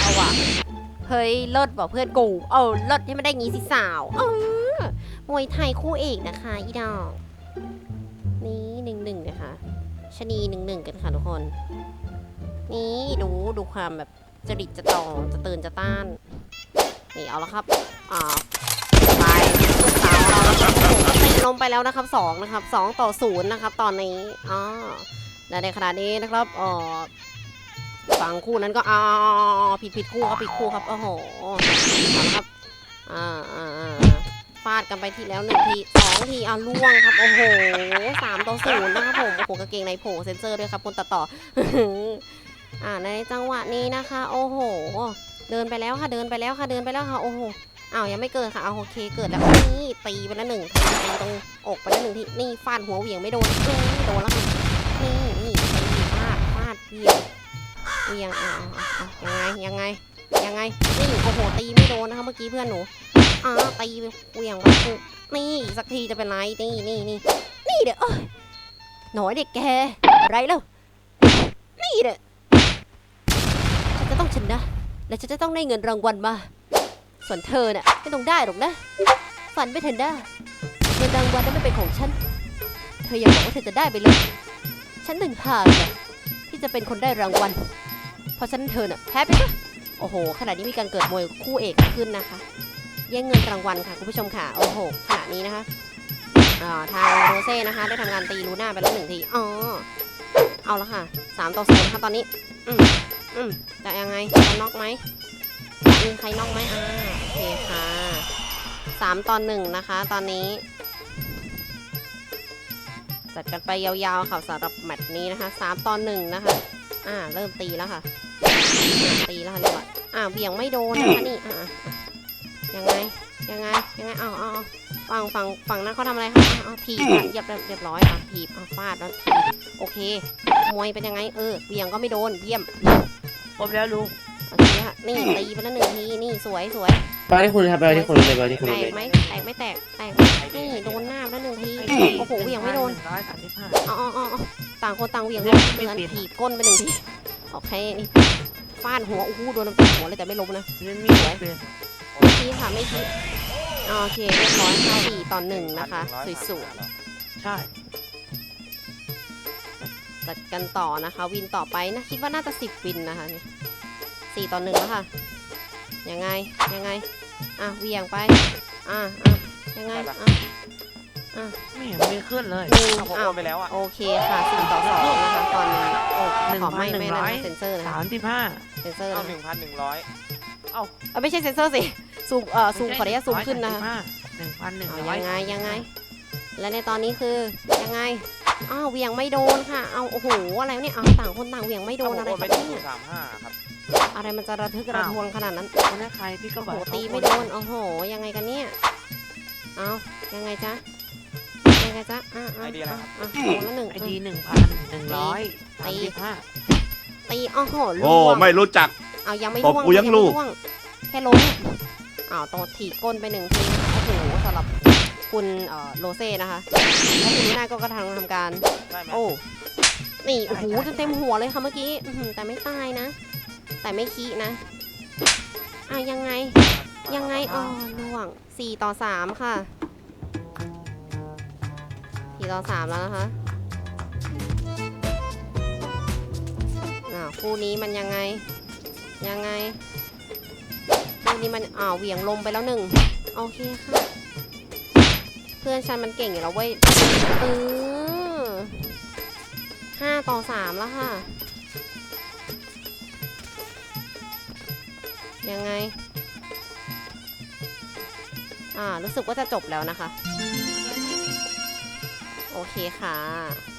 เอาว่ะ เฮ้ยเลิศบอกเพื่อนกูเอาเลิศให้มันได้งี้สิสาวเออมวยไทยคู่เอกนะคะ อีดอก นี่หนึ่งหนึ่งนะคะชะนีหนึ่งหนึ่งกันค่ะทุกคน นี่ดูดูความแบบจริตจะตองจะตื่นจะต้าน นี่เอาละครับ อ่าไปลูกสาวเราแล้วครับตีลงไปแล้วนะครับสองนะครับสองต่อศูนย์นะครับ ตอนนี้อ่าและในขณะนี้นะครับอ่อ ฝั่งคู่นั้นก็อ่าผิดผิดคู่ครับผิดคู่ครับโอ้โหเอาละครับอ่าอ่าอ่าฟาดกันไปทีแล้วหนึ่งทีสองทีอะล่วงครับ โอ้โหสามต่อศูนย์นะครับผมโอ้โหกางเกงในโผล่เซนเซอร์ด้วยครับคนตัดต่ออ่าในจังหวะนี้นะคะ โอ้โห เดินไปแล้วค่ะเดินไปแล้วค่ะเดินไปแล้วค่ะโอ้โหอ้าวยังไม่เกิดค่ะเอาโอเคเกิดแล้วนี่ตีไปแล้วหนึ่งทีตีตรงอกไปแล้วหนึ่งทีนี่ฟาดหัวเหวี่ยงไม่โดนนี่โดนแล้วค่ะนี่นี่ตีฟาดฟาดเหวี่ยง เหวี่ยงอ้าวอ้าวอ้าวยังไงยังไงยังไงนี่โอ้โหตีไม่โดนนะคะเมื่อกี้เพื่อนหนูอ้าตีไปเวียงไปนี่สักทีจะเป็นไรนี่นี่นี่นี่เดี๋ยวเอ้ยหน่อยเด็กแกไรแล้วนี่เด้อฉันจะต้องชนะและฉันจะต้องได้เงินรางวัลมา ส่วนเธอน่ะไม่ต้องได้หรอกนะ ฝันไปเถอะนะเงินรางวัลนั้นไม่เป็นของฉัน เธออย่าบอกว่าเธอจะได้ไปเลย ฉันถึงหากน่ะที่จะเป็นคนได้รางวัล ราะฉะนั้นเธอน่ะแพ้ไปซะโอ้โห ขณะนี้มีการเกิดมวยคู่เอกขึ้นนะคะ แย่งเงินรางวัลค่ะคุณผู้ชมค่ะ โอ้โห ขณะนี้นะคะอ่าทางโรเซ่นะคะ ได้ทำการตีลูน่าไปแล้วหนึ่งที อ๋อ เอาละค่ะสามต่อศูนย์ค่ะตอนนี้ อืมอืมจะยังไงจะน็อกไหมมีใครน็อกไหมอ่าโอเคค่ะสามตอนหนึ่งนะคะ ตอนนี้ จัดกันไปยาวๆค่ะสำหรับแมตช์นี้นะคะสามตอนหนึ่งนะคะ อ่า เริ่มตีแล้วค่ะ ตีแล้วค่ะเรียบร้อยอ่าเบี่ยงไม่โดนนะคะนี่อ่าอ่ายังไงยังไงยังไงเอาเอาเอาฝั่งฝั่งฝั่งนั้นเขาทำอะไรคะอ่าเอาถีบอะเรียบเรียบร้อยอะถีบอะฟาดแล้วถีบโอเคมวยเป็นยังไงเออเบี่ยงก็ไม่โดนเยี่ยมครบแล้วลุงโอเคค่ะนี่ตีไปแล้วหนึ่งทีนี่สวยสวยไปที่คุณครับไปที่คุณเลยไปที่คุณแตเลกยไหมแตกไม่แตกแตกไหมนี่โดนหน้าไปแล้วหนึ่งทีโอ้โหเหวี่ยงไม่โดนร้อยสามสิบห้าอ๋ออ๋ออ๋อต่างคนต่างเหวี่ยงเลืลอกงไม่เตือนเปลี่ยนถีบก้นไปหนึ่งทีโอเคนี่ ฟาดหัวอู้หูโดนน้ำตาหัวเลยแต่ไม่ล้มนะเล่นมีดเปลี่ยนไม่คิดค่ะไม่คิดโอเคเรียบร้อยเข้าสี่ต่อหนึ่งนะคะสวยๆใช่จัดกันต่อนะคะ วินต่อไปนะคิดว่าน่าจะสิบวินนะคะนี่สี่ต่อหนึ่งแล้วค่ะยังไงยังไงอะเหวียงไปอะอะยังไงอะ ไม่เห็นมีขึ้นเลยหนึ่งผมอ้าวโอนไปแล้วอะ โอเคค่ะสี่ต่อสองนะคะตอนนี้โอ้หนึ่งขอไม่พันหนึ่ไม่งนะร้อย เซนเซอร์นะสามสิบห้า เซนเซอร์เอานะหนึ่งพันหนึ่งร้อยเออไม่ใช่เซนเซอร์สิซูมเอ่อซูมขออนุญาตซูมขึ้นนะคะ หนึ่งพันหนึ่งเอาร้อยยังไงยังไง และในตอนนี้คือยังไงอ้าวเหวียงไม่โดนค่ะ เอาโอ้โหอะไรวะเนี่ยเอาต่างคนต่างเหวียงไม่โดเอานผมอะไรโอนคไปรับที่เนี่ยสามห้าครับอะไรมันจะระทึกระทวงขนาดนั้นคนนั้นใครพี่ก็โอ้บโหอกตีไม่โดนโอ้โหยังไงกันเนี่ยเอายังไงจ๊ะ ยังไงจ๊ะอะอะไอเดียอะไรอะครับอะโดนแล้วหนึ่งไอเอดีอหนึ่งพันหนึ่งร้อยสามสิบห้าตีโอ้โหโอ้ ล่วงไม่รู้จัก เอายังไม่ตบล่วงกูยังลูก ไม่ล่วงแค่ล้มอ้าวตรงถีบก้นไปหนึ่งทีนะคะโอ้โหสำหรับคุณเอ่อโรเซ่นะคะแล้วคุณลูน่าก็กำลังทำการ ได้ไหม โอ้ นี่ โอ้โหเต็มๆหัวเลยค่ะเมื่อกี้อื้อหือแต่ไม่ตายนะ แต่ไม่ขี้นะอะยังไง ยังไง อ๋อล่วงสี่ต่อสามค่ะ สี่ต่อสามแล้วนะคะอ่าคู่นี้มันยังไง ยังไงคู่นี้มันอ่าวเหวี่ยงลมไปแล้วหนึ่งโอเคค่ะ เพื่อนฉันมันเก่งอยู่แล้วเว้ยเออห้าต่อสามแล้วค่ะ ยังไง อ่า รู้สึกว่าจะจบแล้วนะคะ โอเคค่ะ